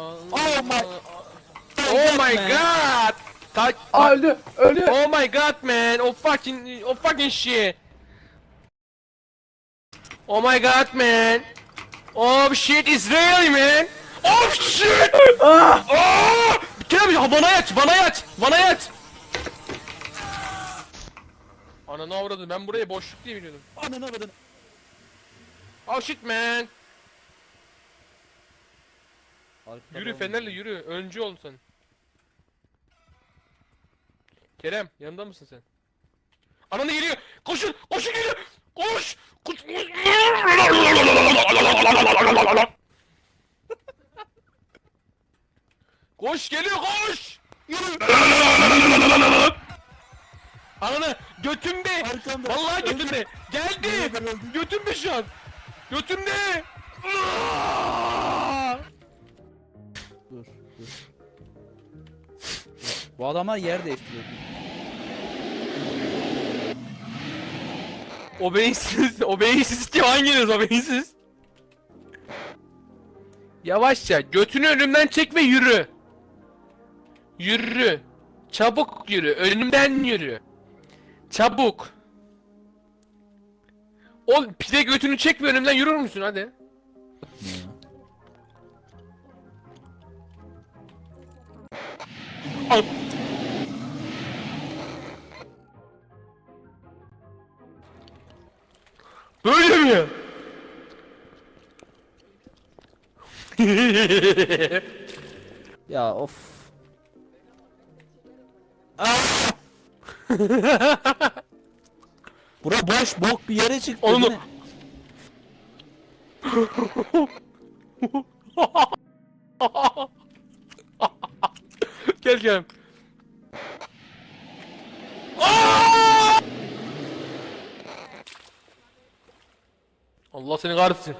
Oh my- Oh my god! Ta Aa öldü. Öldü. oh my god man! Oh fucking oh fucking shit! Oh my god man! Oh shit is real man! Oh shit! Ah! Oh! Kerem bana yat, bana yat, bana yat. Ananı avradı ben buraya boşluk diye biliyordum. Ananı avradını. Oh shit man! Arkada Yürü. Fener'le yürü. Öncü ol sen. Kerem yanında mısın sen? Ananı geliyor. Koşun. Koşun geliyor. Koş. Koş. Koş geliyor koş. Yürü. Ananı götümde. Arkamda. Vallahi götümde. Geldi. Götümde şu an. Götümde. Bu adamlar yer değiştiriyor. O beyinsiz, o beyinsiz kim hanginiz o beyinsiz? Yavaşça götünü önümden çek ve yürü. Yürü. Çabuk yürü. Önümden yürü. Çabuk. O pide götünü çek ve önümden yürür müsün hadi. Al. Böyle mi? Ya of. Bura boş bok bir yere çıktı. Onu- Aa! Allah seni kahretsin.